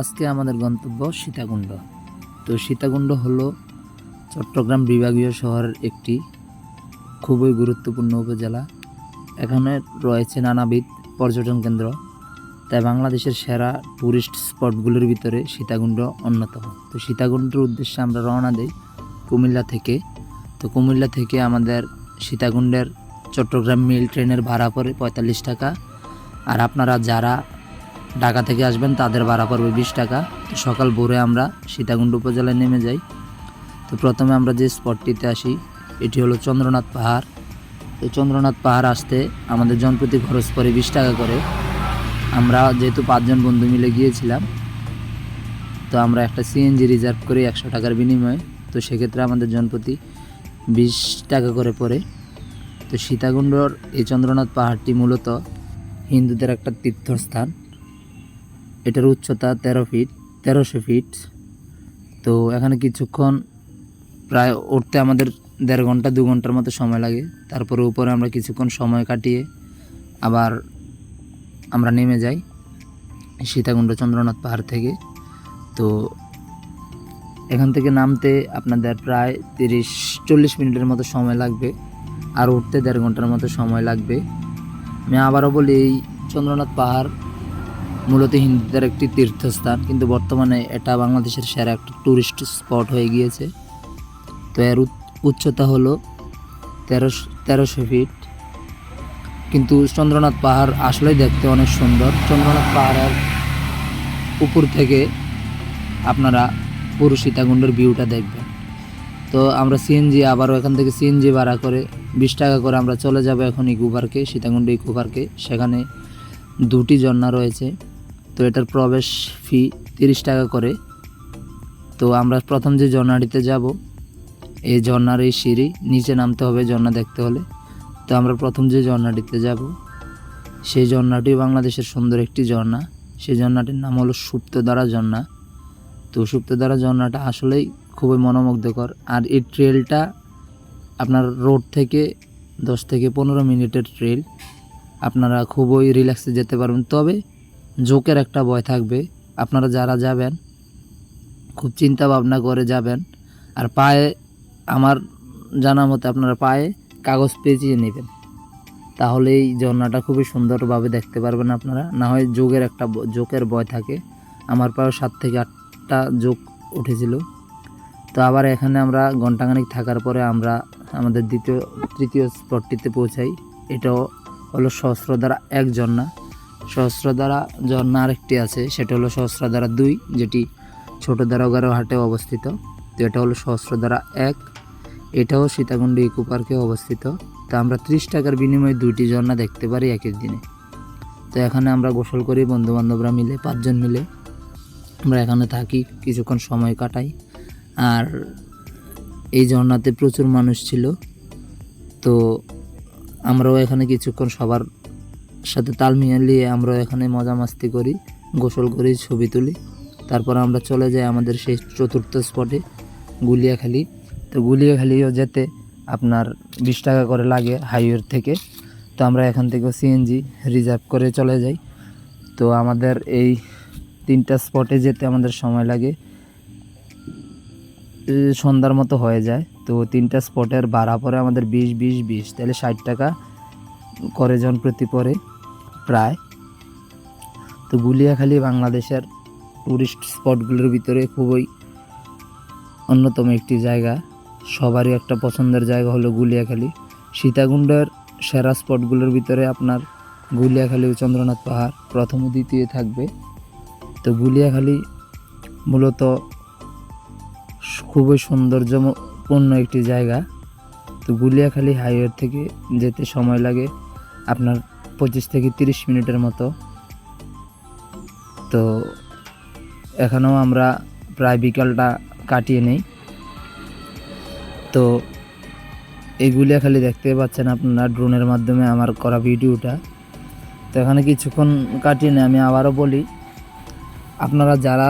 আজকে আমাদের গন্তব্য সীতাকুণ্ড। তো সীতাকুণ্ড হলো চট্টগ্রাম বিভাগীয় শহরের একটি খুবই গুরুত্বপূর্ণ উপজেলা। এখানে রয়েছে নানাবিধ পর্যটন কেন্দ্র, তাই বাংলাদেশের সেরা ট্যুরিস্ট স্পটগুলোর ভিতরে সীতাকুণ্ড অন্যতম। তো সীতাকুণ্ডের উদ্দেশ্যে আমরা রওনা দিই কুমিল্লা থেকে। তো কুমিল্লা থেকে আমাদের সীতাকুণ্ডের চট্টগ্রাম মিল ট্রেনের ভাড়া পড়ে পঁয়তাল্লিশ টাকা। আর আপনারা যারা ঢাকা থেকে আসবেন, তাদের ভাড়া পড়বে বিশ টাকা। তো সকাল ভোরে আমরা সীতাকুণ্ড উপজেলায় নেমে যাই। তো প্রথমে আমরা যে স্পটটিতে আসি, এটি হলো চন্দ্রনাথ পাহাড়। তো চন্দ্রনাথ পাহাড় আসতে আমাদের জনপ্রতি খরচ পড়ে বিশ টাকা করে। আমরা যেহেতু পাঁচজন বন্ধু মিলে গিয়েছিলাম, তো আমরা একটা সিএনজি রিজার্ভ করি একশো টাকার বিনিময়ে। তো সেক্ষেত্রে আমাদের জনপ্রতি বিশ টাকা করে পড়ে। তো সীতাকুণ্ডর এই চন্দ্রনাথ পাহাড়টি মূলত হিন্দুদের একটা তীর্থস্থান। এটার উচ্চতা তেরো ফিট তেরোশো ফিট তো এখানে কিছুক্ষণ প্রায় উঠতে আমাদের দেড় ঘণ্টা, দু ঘণ্টার মতো সময় লাগে। তারপরে উপরে আমরা কিছুক্ষণ সময় কাটিয়ে আবার আমরা নেমে যাই সীতাকুণ্ড চন্দ্রনাথ পাহাড় থেকে। তো এখান থেকে নামতে আপনাদের প্রায় তিরিশ, চল্লিশ মিনিটের মতো সময় লাগবে। আর উঠতে দেড় ঘণ্টার মতো সময় লাগবে। আমি আবারও বলি, এই চন্দ্রনাথ পাহাড় মূলত হিন্দুদের একটি তীর্থস্থান, কিন্তু বর্তমানে এটা বাংলাদেশের সেরা একটা ট্যুরিস্ট স্পট হয়ে গিয়েছে। তো এর উচ- উচ্চতা হলো তেরোশো তেরোশো ফিট কিন্তু চন্দ্রনাথ পাহাড় আসলেই দেখতে অনেক সুন্দর। চন্দ্রনাথ পাহাড়ের উপর থেকে আপনারা পুরো সীতাকুণ্ডের ভিউটা দেখবেন। তো আমরা সিএনজি আবারও এখান থেকে সিএনজি ভাড়া করে বিশ টাকা করে আমরা চলে যাব এখন ইকো পার্কে, সীতাকুণ্ড ইকো পার্কে। সেখানে দুটি ঝর্ণা রয়েছে। তো এটার প্রবেশ ফি তিরিশ টাকা করে। তো আমরা প্রথম যে ঝর্ণাটিতে যাব, এই ঝর্ণার এই সিঁড়ি, নিচে নামতে হবে ঝর্ণা দেখতে হলে। তো আমরা প্রথম যে ঝর্ণাটিতে যাব, সেই ঝর্ণাটি বাংলাদেশের সুন্দর একটি ঝর্ণা। সেই ঝর্ণাটির নাম হলো সুপ্তধারা ঝর্ণা। তো সুপ্তধারা ঝর্ণাটা আসলেই খুবই মনোমুগ্ধকর। আর এই ট্রেলটা আপনার রোড থেকে দশ থেকে পনেরো মিনিটের ট্রেল। আপনারা খুবই রিল্যাক্সে যেতে পারবেন। তবে জোকের একটা ভয় থাকবে। আপনারা যারা যাবেন, খুব চিন্তা ভাবনা করে যাবেন। আর পায়ে, আমার জানা মতে আপনারা পায়ে কাগজ পেঁচিয়ে নেবেন। তাহলে এই ঝর্ণাটা খুবই সুন্দরভাবে দেখতে পারবেন আপনারা। না হয় যোগের একটা জোকের ভয় থাকে। আমার পায়েও সাত থেকে আটটা যোগ উঠেছিল। তো আবার এখানে আমরা ঘন্টাখানিক থাকার পরে আমরা আমাদের দ্বিতীয়, তৃতীয় স্পটটিতে পৌঁছাই। এটাও হলো সহস্রধারা এক ঝর্ণা। সহস্রধারা ঝর্ণা আরেকটি আছে, সেটা হলো সহস্রধারা দুই, যেটি ছোটো দারোগারও হাটে অবস্থিত। তো এটা হলো সহস্রধারা এক, এটাও সীতাকুণ্ড ইকো পার্কে অবস্থিত। তো আমরা ত্রিশ টাকার বিনিময়ে দুইটি ঝর্ণা দেখতে পারি এক এক দিনে। তো এখানে আমরা গোসল করি বন্ধু বান্ধবরা মিলে, পাঁচজন মিলে। আমরা এখানে থাকি, কিছুক্ষণ সময় কাটাই। আর এই ঝর্ণাতে প্রচুর মানুষ ছিল। তো আমরাও এখানে কিছুক্ষণ সবার সাথে তাল মিলিয়ে আমরা এখানে মজা মাস্তি করি, গোসল করি, ছবি তুলি। তারপর আমরা চলে যাই আমাদের সেই চতুর্থ স্পটে গুলিয়াখালি। তো গুলিয়াখালিও যেতে আপনার বিশ টাকা করে লাগে হাইওয়ের থেকে। তো আমরা এখান থেকে সিএনজি রিজার্ভ করে চলে যাই। তো আমাদের এই তিনটা স্পটে যেতে আমাদের সময় লাগে সন্ধ্যার মতো হয়ে যায়। তো তিনটা স্পটের ভাড়া পরে আমাদের বিশ বিশ বিশ। তাহলে ষাট টাকা করে জন প্রতি পরে। প্রায়। তো গুলিয়াখালী বাংলাদেশের টুরিস্ট স্পটগুলোর ভিতরে খুবই অন্যতম একটি জায়গা। সবারই একটা পছন্দের জায়গা হলো গুলিয়াখালী। সীতাকুণ্ডের সেরা স্পটগুলোর ভিতরে আপনার গুলিয়াখালী ও চন্দ্রনাথ পাহাড় প্রথম ও দ্বিতীয় থাকবে। তো গুলিয়াখালী মূলত খুবই সৌন্দর্যপূর্ণ একটি জায়গা। তো গুলিয়াখালী হাইওয়ে থেকে যেতে সময় লাগে। আপনার পঁচিশ থেকে তিরিশ মিনিটের মতো। তো এখানেও আমরা প্রায় বিকালটা কাটিয়ে নেই। তো এই গুলিয়াখালী দেখতে পাচ্ছেন আপনারা ড্রোনের মাধ্যমে আমার করা ভিডিওটা। তো এখানে কিছুক্ষণ কাটিয়ে নেই, আমি আবারও বলি, আপনারা যারা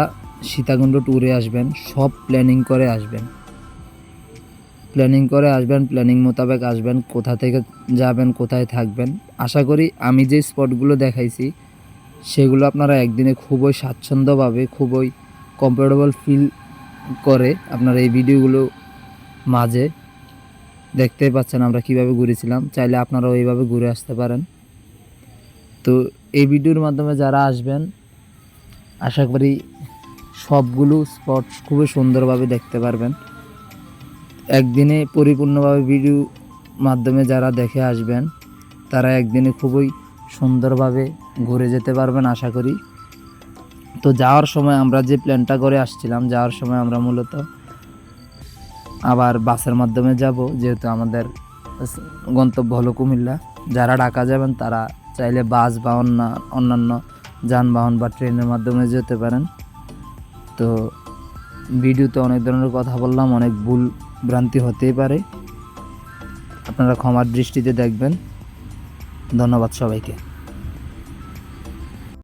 সীতাকুণ্ড ট্যুরে আসবেন, সব প্ল্যানিং করে আসবেন। প্ল্যানিং করে আসবেন প্ল্যানিং মোতাবেক আসবেন, কোথা থেকে যাবেন, কোথায় থাকবেন। আশা করি আমি যে স্পটগুলো দেখাইছি, সেগুলো আপনারা একদিনে খুবই স্বাচ্ছন্দ্যভাবে, খুবই কমফোর্টেবল ফিল করে আপনারা এই ভিডিওগুলো মাঝে দেখতেই পাচ্ছেন আমরা কীভাবে ঘুরেছিলাম। চাইলে আপনারাও এইভাবে ঘুরে আসতে পারেন। তো এই ভিডিওর মাধ্যমে যারা আসবেন, আশা করি সবগুলো স্পট খুবই সুন্দরভাবে দেখতে পারবেন। একদিনে পরিপূর্ণভাবে ভিডিও মাধ্যমে যারা দেখে আসবেন, তারা একদিনে খুবই সুন্দরভাবে ঘুরে যেতে পারবেন আশা করি। তো যাওয়ার সময় আমরা যে প্ল্যানটা করে আসছিলাম, যাওয়ার সময় আমরা মূলত আবার বাসের মাধ্যমে যাব, যেহেতু আমাদের গন্তব্য হলো কুমিল্লা। যারা ঢাকা যাবেন, তারা চাইলে বাস বা অন্য, অন্যান্য যানবাহন বা ট্রেনের মাধ্যমে যেতে পারেন। তো ভিডিওতে অনেক ধরনের কথা বললাম, অনেক ভুল ভ্রান্তি হতেই পারে। আপনারা ক্ষমার দৃষ্টিতে দেখবেন। ধন্যবাদ সবাইকে।